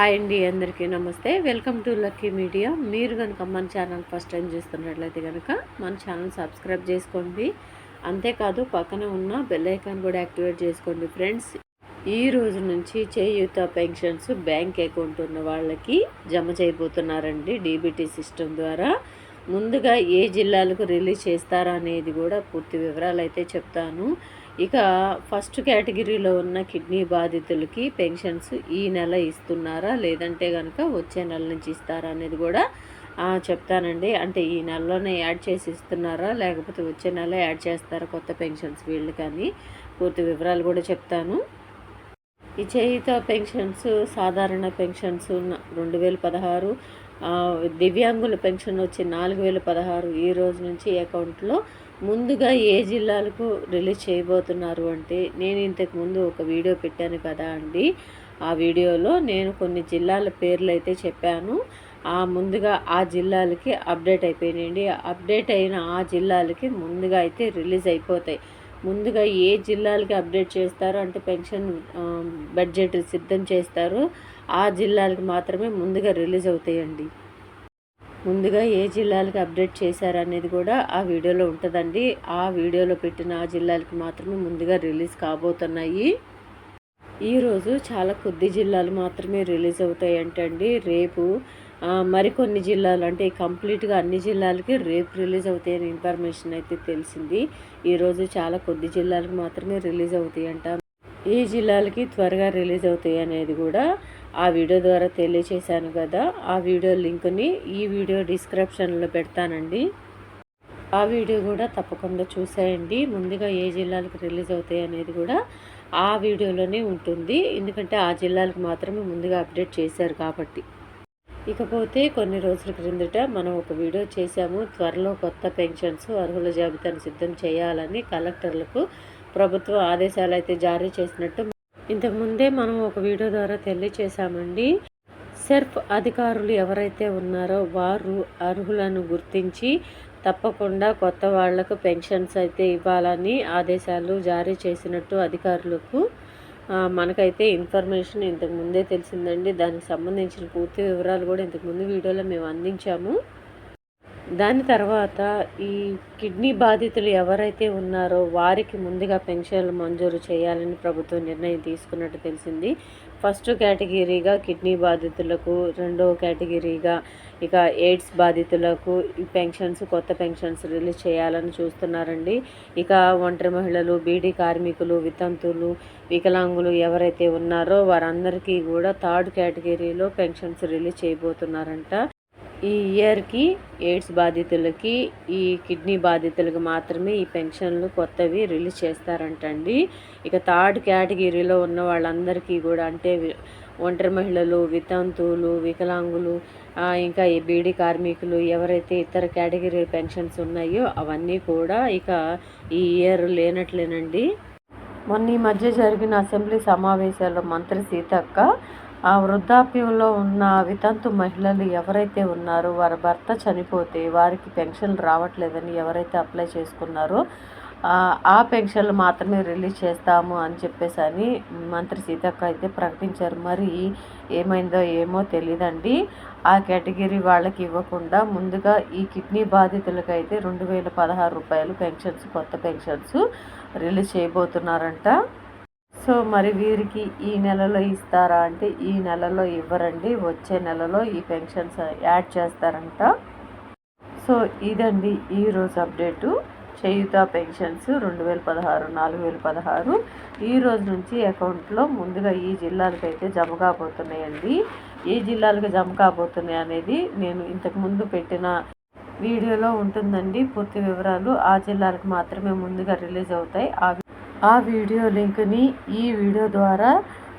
Hi అండి అందరికీ నమస్తే. Welcome to lucky media. మీరు కనుక మన ఛానల్ ఫస్ట్ టైం చూస్తున్నట్లయితే కనుక మన ఛానల్ సబ్స్క్రైబ్ చేసుకోండి. అంతేకాదు పక్కన ఉన్న బెల్ ఐకాన్ కూడా యాక్టివేట్ చేసుకోండి ఫ్రెండ్స్. ఈ రోజు నుంచి చేయూత పెన్షన్స్ బ్యాంక్ అకౌంట్ ఉన్న వాళ్ళకి జమ చేయబోతున్నారండి డీబీటీ సిస్టమ్ ద్వారా. ముందుగా ఏ జిల్లాలకు రిలీజ్ చేస్తారా అనేది కూడా పూర్తి వివరాలు అయితే చెప్తాను. ఇక ఫస్ట్ కేటగిరీలో ఉన్న కిడ్నీ బాధితులకి పెన్షన్స్ ఈ నెల ఇస్తున్నారా? లేదంటే కనుక వచ్చే నెల నుంచి ఇస్తారా అనేది కూడా చెప్తానండి. అంటే ఈ నెలలోనే యాడ్ చేసి ఇస్తున్నారా? లేకపోతే వచ్చే నెల యాడ్ చేస్తారా కొత్త పెన్షన్స్ వీళ్ళు కానీ పూర్తి వివరాలు కూడా చెప్తాను. ఈ చేయుత పెన్షన్స్ సాధారణ పెన్షన్స్ రెండు వేల పదహారు దివ్యాంగుల పెన్షన్ వచ్చి నాలుగు వేల పదహారు ఈ రోజు నుంచి అకౌంట్లో ముందుగా ఏ జిల్లాలకు రిలీజ్ చేయబోతున్నారు అంటే నేను ఇంతకు ముందు ఒక వీడియో పెట్టాను కదా అండి. ఆ వీడియోలో నేను కొన్ని జిల్లాల పేర్లు అయితే చెప్పాను. ఆ ముందుగా ఆ జిల్లాలకి అప్డేట్ అయిపోయినాయండి. అప్డేట్ అయిన ఆ జిల్లాలకి ముందుగా అయితే రిలీజ్ అయిపోతాయి. ముందుగా ఏ జిల్లాలకి అప్డేట్ చేస్తారో అంటే పెన్షన్ బడ్జెట్ సిద్ధం చేస్తారో. ఆ జిల్లాలకు మాత్రమే ముందుగా రిలీజ్ అవుతాయండి. ముందుగా ఏ జిల్లాలకు అప్డేట్ చేశారనేది కూడా ఆ వీడియోలో ఉంటుందండి. ఆ వీడియోలో పెట్టిన ఆ జిల్లాలకు మాత్రమే ముందుగా రిలీజ్ కాబోతున్నాయి. ఈరోజు చాలా కొద్ది జిల్లాలు మాత్రమే రిలీజ్ అవుతాయి అంటండి రేపు మరికొన్ని జిల్లాలు అంటే కంప్లీట్గా అన్ని జిల్లాలకి రేపు రిలీజ్ అవుతాయని ఇన్ఫర్మేషన్ అయితే తెలిసింది. ఈరోజు చాలా కొద్ది జిల్లాలకు మాత్రమే రిలీజ్ అవుతాయి అంట ఏ జిల్లాలకి త్వరగా రిలీజ్ అవుతాయి అనేది కూడా ఆ వీడియో ద్వారా తెలియచేశాను కదా. ఆ వీడియో లింక్ని ఈ వీడియో డిస్క్రిప్షన్లో పెడతానండి. ఆ వీడియో కూడా తప్పకుండా చూసేయండి. ముందుగా ఏ జిల్లాలకు రిలీజ్ అవుతాయి అనేది కూడా ఆ వీడియోలోనే ఉంటుంది. ఎందుకంటే ఆ జిల్లాలకు మాత్రమే ముందుగా అప్డేట్ చేశారు కాబట్టి. ఇకపోతే కొన్ని రోజుల క్రిందట మనం ఒక వీడియో చేశాము. త్వరలో కొత్త పెన్షన్స్ అర్హుల జాబితాను సిద్ధం చేయాలని కలెక్టర్లకు ప్రభుత్వ ఆదేశాలు అయితే జారీ చేసినట్టు ఇంతకుముందే మనం ఒక వీడియో ద్వారా తెలియచేశామండి. సెర్ఫ్ అధికారులు ఎవరైతే ఉన్నారో వారు అర్హులను గుర్తించి తప్పకుండా కొత్త వాళ్ళకు పెన్షన్స్ అయితే ఇవ్వాలని ఆదేశాలు జారీ చేసినట్టు అధికారులకు మనకైతే ఇన్ఫర్మేషన్ ఇంతకు ముందే తెలిసిందండి. దానికి సంబంధించిన పూర్తి వివరాలు కూడా ఇంతకుముందు వీడియోలో మేము అందించాము. దాని తర్వాత ఈ కిడ్నీ బాధితులు ఎవరైతే ఉన్నారో వారికి ముందుగా పెన్షన్లు మంజూరు చేయాలని ప్రభుత్వం నిర్ణయం తీసుకున్నట్టు తెలిసింది. ఫస్ట్ కేటగిరీగా కిడ్నీ బాధితులకు రెండో కేటగిరీగా ఇక ఎయిడ్స్ బాధితులకు ఈ పెన్షన్స్ కొత్త పెన్షన్స్ రిలీజ్ చేయాలని చూస్తున్నారండి. ఇక ఒంటరి మహిళలు బీడీ కార్మికులు వితంతులు వికలాంగులు ఎవరైతే ఉన్నారో వారందరికీ కూడా థర్డ్ కేటగిరీలో పెన్షన్స్ రిలీజ్ చేయబోతున్నారంట. ఈ ఇయర్కి ఎయిడ్స్ బాధితులకి ఈ కిడ్నీ బాధితులకు మాత్రమే ఈ పెన్షన్లు కొత్తవి రిలీజ్ చేస్తారంటండి. ఇక థర్డ్ కేటగిరీలో ఉన్న వాళ్ళందరికీ కూడా అంటే ఒంటరి మహిళలు వితంతువులు వికలాంగులు ఇంకా ఈ బీడీ కార్మికులు ఎవరైతే ఇతర కేటగిరీ పెన్షన్స్ ఉన్నాయో అవన్నీ కూడా ఇక ఈ ఇయర్ లేనట్లేనండి. మొన్న ఈ మధ్య జరిగిన అసెంబ్లీ సమావేశాల్లో మంత్రి సీతక్క ఆ వృద్ధాప్యంలో ఉన్న వితంతు మహిళలు ఎవరైతే ఉన్నారో వారి భర్త చనిపోతే వారికి పెన్షన్ రావట్లేదని ఎవరైతే అప్లై చేసుకున్నారో ఆ పెన్షన్లు మాత్రమే రిలీజ్ చేస్తాము అని చెప్పేసి అని మంత్రి సీతక్క అయితే ప్రకటించారు. మరి ఏమైందో ఏమో తెలియదండి ఆ కేటగిరీ వాళ్ళకి ఇవ్వకుండా ముందుగా ఈ కిడ్నీ బాధితులకు అయితే రెండు వేల పదహారు రూపాయలు పెన్షన్స్ కొత్త పెన్షన్స్ రిలీజ్ చేయబోతున్నారంట. సో మరి వీరికి ఈ నెలలో ఇస్తారా అంటే ఈ నెలలో ఇవ్వరండి. వచ్చే నెలలో ఈ పెన్షన్స్ యాడ్ చేస్తారంట. సో ఇదండి ఈరోజు అప్డేటు. చేయుత పెన్షన్స్ రెండు వేల పదహారు నాలుగు వేల పదహారు. ఈ రోజు నుంచి అకౌంట్లో ముందుగా ఈ జిల్లాలకు అయితే జమ కాబోతున్నాయండి. ఏ జిల్లాలకు జమ కాబోతున్నాయి అనేది నేను ఇంతకుముందు పెట్టిన వీడియోలో ఉంటుందండి. పూర్తి వివరాలు ఆ జిల్లాలకు మాత్రమే ముందుగా రిలీజ్ అవుతాయి. ఆ ఆ వీడియో లింక్ని ఈ వీడియో ద్వారా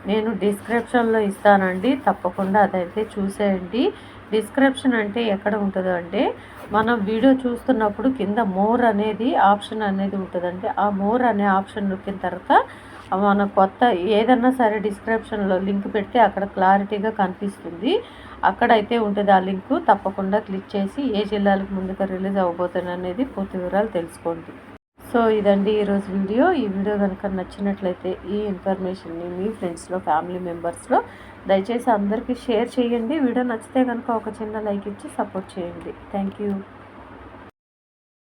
నేను డిస్క్రిప్షన్లో ఇస్తానండి. తప్పకుండా అదైతే చూసేయండి. డిస్క్రిప్షన్ అంటే ఎక్కడ ఉంటుందో అంటే మనం వీడియో చూస్తున్నప్పుడు కింద మోర్ అనేది ఆప్షన్ అనేది ఉంటుందండి. ఆ మోర్ అనే ఆప్షన్ నొక్కిన తర్వాత మన కొత్త ఏదన్నా సరే డిస్క్రిప్షన్లో లింక్ పెడితే అక్కడ క్లారిటీగా కనిపిస్తుంది. అక్కడైతే ఉంటుంది ఆ లింకు. తప్పకుండా క్లిక్ చేసి ఏ జిల్లాలకు ముందుగా రిలీజ్ అవ్వబోతుంది అనేది పూర్తి వివరాలు తెలుసుకోండి. సో ఇదండి ఈరోజు వీడియో. ఈ వీడియో కనుక నచ్చినట్లయితే ఈ ఇన్ఫర్మేషన్ని మీ ఫ్రెండ్స్లో ఫ్యామిలీ మెంబర్స్లో దయచేసి అందరికీ షేర్ చేయండి. వీడియో నచ్చితే కనుక ఒక చిన్న లైక్ ఇచ్చి సపోర్ట్ చేయండి. Thank you